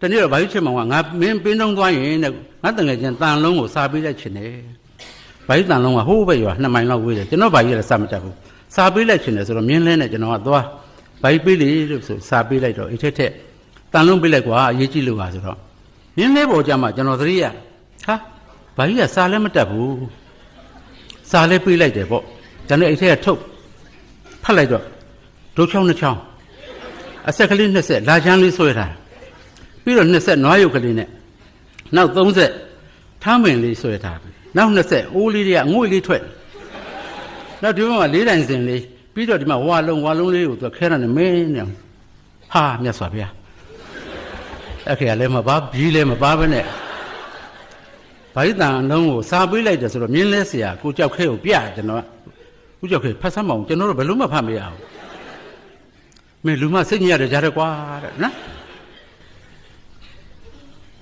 တနေ့တော့ဘာကြီးချစ်မောင်ကငါမင်းပင်းတုံးသွားရင်တဲ့ငါတငယ်ချင်းတန်လုံးကိုစားပေးလိုက်ချင်တယ်ဘာကြီးတန်လုံးကဟိုးပဲရွာနှစ်မိုင်လောက်ဝေးတယ်ကျွန်တော်ဘာကြီးလည်းစားမတတ်ဘူးစားပေးလိုက်ချင်တယ်ဆိုတော့မြင်းလဲနဲ့ကျွန်တော်ကသွားဘာကြီးပေးလေလို့ဆိုစားပေးလိုက်တော့အိတ်ထက်ထက်တန်လုံးပေးလိုက်ကွာအရေးကြီးလို့ပါဆိုတော့မြင်းလဲပေါ်ကြမှာကျွန်တော်သတိရဟာဘာကြီးကစားလည်းမတတ်ဘူးစားလည်းပေးလိုက်တယ်ပေါ့ကျွန်တော်အိတ်ထက်ကထုတ်ဖတ်လိုက်တော့ဒုတ်ချောင်းနှစ်ချောင်းအဆက်ကလေး20လာချမ်းလေးဆွဲထားတယ် ပြီးတော့20နွားရုပ်ကလေးနဲ့နောက်30ထမ်းပင်လေးဆွဲထားပြီနောက်20အိုးလေးတွေကငွေလေးထွက်နောက်ဒီဘက်မှာလေးတိုင်စင်လေးပြီးတော့ဒီမှာဝါလုံးဝါလုံးလေးကိုသူခဲတာနဲ့မင်းနဲ့ဟာမြတ်စွာဘုရားအဲ့ခေကလည်းမပါပြီးလည်းမပါပဲနဲ့ဗိုက်တန်အလုံးကိုစားပေးလိုက်တယ်ဆိုတော့မြင်းလဲဆရာကိုကြောက်ခဲကိုပြကျွန်တော်ကကိုကြောက်ခဲဖတ်ဆမ်းမအောင်ကျွန်တော်တို့ဘယ်လို့မှဖတ်မရအောင်မင်းလူမစိတ်ညစ်ရတယ်ကြားတယ်ကွာတဲ့နော်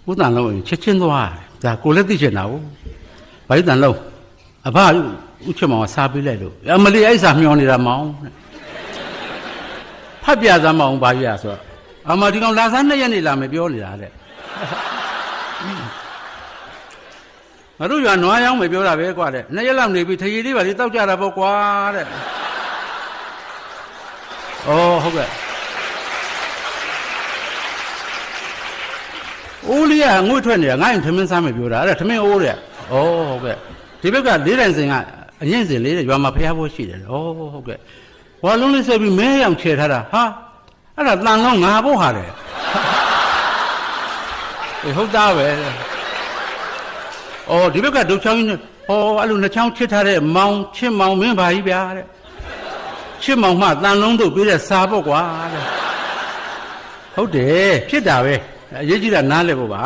ဦးတန်လုံးချက်ချင်းသွားတယ်ဒါကိုလည်းသိချင်တာကိုဘာကြီးတန်လုံးအဘဥချက်မောင်ကစားပေးလိုက်လို့အမလီအိုက်စာမျောနေတာမောင်တဲ့ဖတ်ပြသားမအောင်ဘာကြီးရဆိုတော့အမဒီကောင်လာစားနှစ်ရက်နေလာမယ်ပြောနေတာတဲ့ငါတို့ရွာနွားရောင်းမယ်ပြောတာပဲကွာတဲ့နှစ်ရက်လောက်နေပြီထရီလေးပါလေတောက်ကြတာပေါ့ကွာတဲ့ဩဟုတ်ကဲ့ အိုးလေးကငွေထွက်နေတာငါ့ရင်ထမင်းစားမယ်ပြောတာအဲ့ဒါထမင်းအိုးတဲ့ဩဟုတ်ကဲ့ဒီဘက်ကလေးတိုင်စင်ကအရင်စင်လေးတဲ့ရွာမှာဖျားဖို့ရှိတယ်ဩဟုတ်ကဲ့ဝါလုံးလေးဆွဲပြီးမဲရောင်ချေထားတာဟာအဲ့ဒါတန်လုံးငါဖို့ဟာတယ်အေးဟုတ်သားပဲတဲ့ဩဒီဘက်ကဒုတ်ချောင်းကြီးနဲ့ဟောအဲ့လိုနှစ်ချောင်းချစ်ထားတဲ့မောင်ချစ်မောင်မင်းပါကြီးဗျာတဲ့ချစ်မောင်မှတန်လုံးတို့ပြီးတဲ့စာပေါ့ကွာတဲ့ဟုတ်တယ်ဖြစ်တာပဲ အရေးကြီးတာနားလဲဖို့ပါ